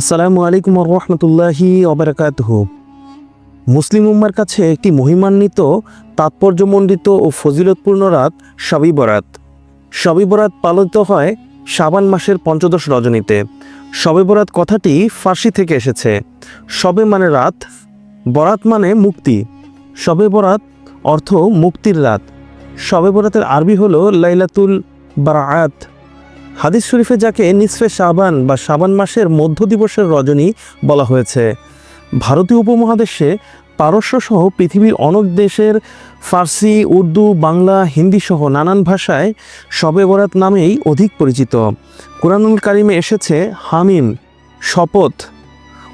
আসসালামু আলাইকুম রহমতুল্লাহি অবরাকাতহ মুসলিম উম্মার কাছে একটি মহিমান্বিত, তাৎপর্যমণ্ডিত ও ফজিলতপূর্ণ রাত শবি বরাত। শবি বরাত পালিত হয় শাবান মাসের পঞ্চদশ রজনীতে। শবে বরাত কথাটি ফার্সি থেকে এসেছে। শবে মানে রাত, বরাত মানে মুক্তি। শবে বরাত অর্থ মুক্তির রাত। শবে বরাতের আরবি হলো লাইলাতুল বারাআত হাদিস শরীফে যাকে নিসফে শাবান বা শাবান মাসের মধ্য দিবসের রজনী বলা হয়েছে। ভারতীয় উপমহাদেশে পারস্য সহ পৃথিবীর অনেক দেশের ফার্সি, উর্দু, বাংলা, হিন্দি সহ নানান ভাষায় শবে বরাত নামেই অধিক পরিচিত। কোরআনুল কারিমে এসেছে, হামিম, শপথ,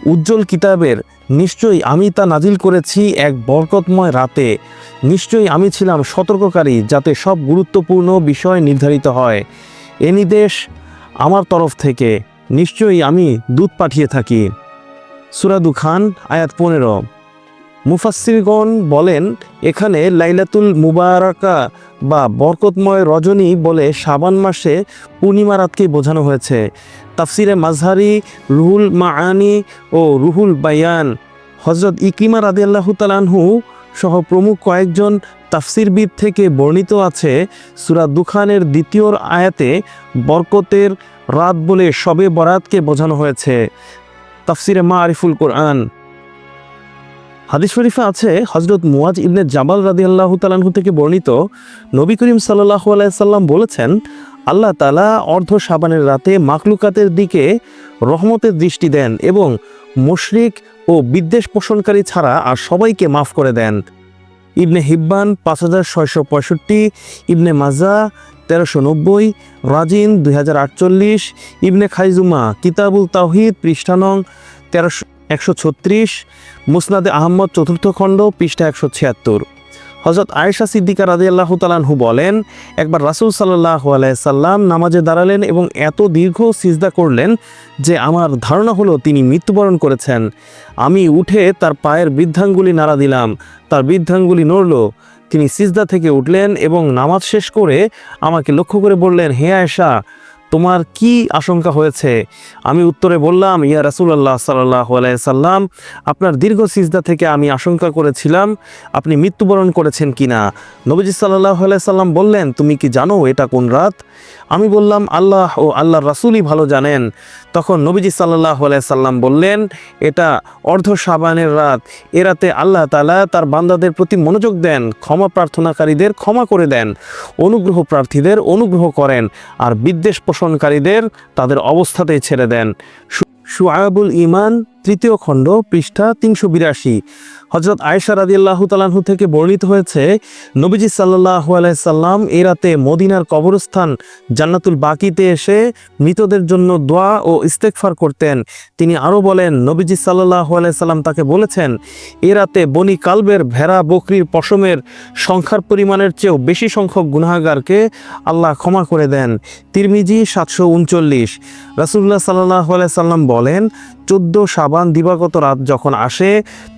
উজ্জ্বল কিতাবের, নিশ্চয়ই আমি তা নাজিল করেছি এক বরকতময় রাতে। নিশ্চয়ই আমি ছিলাম সতর্ককারী যাতে সব গুরুত্বপূর্ণ বিষয় নির্ধারিত হয়। এ নির্দেশ আমার তরফ থেকে। নিশ্চয়ই আমি দূত পাঠিয়ে থাকি। সুরাদু খান আয়াত পনেরো। মুফাসসিরগণ বলেন, এখানে লাইলাতুল মুবারাকা বা বরকতময় রজনী বলে শাবান মাসে পূর্ণিমা রাতকেই বোঝানো হয়েছে। তাফসিরে মাজহারি, রুহুল মাআনি ও রুহুল বায়ান। হজরত ইকিমা রাদিয়াল্লাহু তালানহু সহ প্রমুখ কয়েকজন তাফসিরবিদ থেকে বর্ণিত আছে, সুরা দুখানের দ্বিতীয় আয়াতে বরকতের রাত বলে শবে বরাতকে বোঝানো হয়েছে। তাফসিরে মা আরিফুল কোরআন। হাদিস শরীফে আছে হজরত মুয়াজ ইবনে জাবাল রাদি আল্লাহ তালাহু থেকে বর্ণিত, নবী করিম সাল্লাহ আলাইসাল্লাম বলেছেন, আল্লাহ তালা অর্ধ সাবানের রাতে মাকলুকাতের দিকে রহমতের দৃষ্টি দেন এবং মুশরিক ও বিদ্বেষ পোষণকারী ছাড়া আর সবাইকে মাফ করে দেন। ইবনে হিব্বান পাঁচ হাজার ছয়শো পঁয়ষট্টি, ইবনে মাজা তেরোশো নব্বই, রাজিন দুই হাজার আটচল্লিশ, ইবনে খাইজুমা কিতাবুল তাহিদ পৃষ্ঠানং তেরোশো একশো ছত্রিশ, মুসনাদে আহম্মদ চতুর্থ খণ্ড পৃষ্ঠা একশো ছিয়াত্তর। হজরত আয়েশা সিদ্দিকা রাজি আল্লাহ তালানহু বলেন, একবার রাসুল সাল্লাহ আলাইসাল্লাম নামাজে দাঁড়ালেন এবং এত দীর্ঘ সিজদা করলেন যে আমার ধারণা হলো তিনি মৃত্যুবরণ করেছেন। আমি উঠে তার পায়ের বৃদ্ধাঙ্গুলি নাড়া দিলাম, তার বৃদ্ধাঙ্গুলি নড়ল, তিনি সিজদা থেকে উঠলেন এবং নামাজ শেষ করে আমাকে লক্ষ্য করে বললেন, হে আয়েশা তোমার কি আশঙ্কা হয়েছে? আমি উত্তরে বললাম, ইয়া রাসুলাল্লাহ সাল্লাহ সাল্লাম, আপনার দীর্ঘ সিজদা থেকে আমি আশঙ্কা করেছিলাম, আপনি মৃত্যুবরণ করেছেন কিনা? নবীজি সাল্লাহ সাল্লাম বললেন, তুমি কি জানো এটা কোন রাত? আমি বললাম, আল্লাহ ও আল্লাহর রাসুলই ভালো জানেন। তখন নবীজি সাল্লাহ সাল্লাম বললেন, এটা অর্ধ সাবানের রাত। এ রাতে আল্লাহ তালা তার বান্দাদের প্রতি মনোযোগ দেন, ক্ষমা প্রার্থনাকারীদের ক্ষমা করে দেন, অনুগ্রহ প্রার্থীদের অনুগ্রহ করেন, আর বিদ্বেষ পোষণকারীদের তাদের অবস্থাতেই ছেড়ে দেন। সুআবুল ইমান তৃতীয় খণ্ড, পৃষ্ঠা তিনশো বিরাশি। হজরত আয়েশা রাদিয়াল্লাহু তালাহু থেকে বর্ণিত হয়েছে, নবীজি সাল্লাহ আলাইসাল্লাম এ রাতে মদিনার কবরস্থান জান্নাতুল বাকিতে এসে মৃতদের জন্য দোয়া ও ইস্তেকফার করতেন। তিনি আরও বলেন, নবীজি সাল্লাহ আলাইসাল্লাম তাকে বলেছেন, এ রাতে বনি কালবের ভেড়া বকরির পশমের সংখ্যার পরিমাণের চেয়েও বেশি সংখ্যক গুনাগারকে আল্লাহ ক্ষমা করে দেন। তিরমিজি সাতশো উনচল্লিশ। রাসুল্লাহ সাল্লাহ আলাইসাল্লাম বলেন, চোদ্দ সাবান দিবাগত রাত যখন আসে,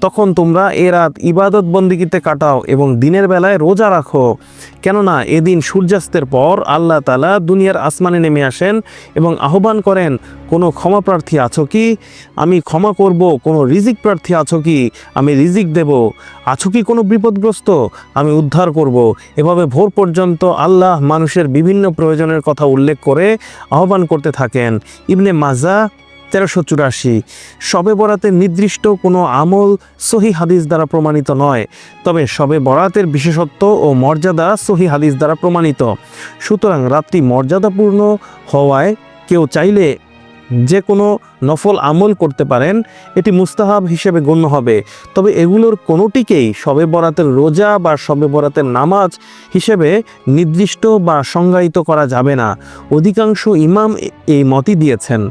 তখন তোমরা এ রাত ইবাদত বন্দিগিতে কাটাও এবং দিনের বেলায় রোজা রাখো। কেননা এদিন সূর্যাস্তের পর আল্লাহ তালা দুনিয়ার আসমানে নেমে আসেন এবং আহ্বান করেন, কোনো ক্ষমা প্রার্থী আছো কি? আমি ক্ষমা করব, কোনো রিজিক প্রার্থী আছো কি? আমি রিজিক দেব। আছো কি কোনো বিপদগ্রস্ত? আমি উদ্ধার করব। এভাবে ভোর পর্যন্ত আল্লাহ মানুষের বিভিন্ন প্রয়োজনের কথা উল্লেখ করে আহ্বান করতে থাকেন। ইবনে মাজা তেরোশো চুরাশি। শবে বরাতের নির্দিষ্ট কোনো আমল সহি হাদিস দ্বারা প্রমাণিত নয়, তবে শবে বরাতের বিশেষত্ব ও মর্যাদা সহি হাদিস দ্বারা প্রমাণিত। সুতরাং রাত্রি মর্যাদাপূর্ণ হওয়ায় কেউ চাইলে যে কোনো নফল আমল করতে পারেন, এটি মুস্তাহাব হিসেবে গণ্য হবে। তবে এগুলোর কোনোটিকেই শবে বরাতের রোজা বা শবে বরাতের নামাজ হিসেবে নির্দিষ্ট বা সংজ্ঞায়িত করা যাবে না। অধিকাংশ ইমাম এই মতই দিয়েছেন।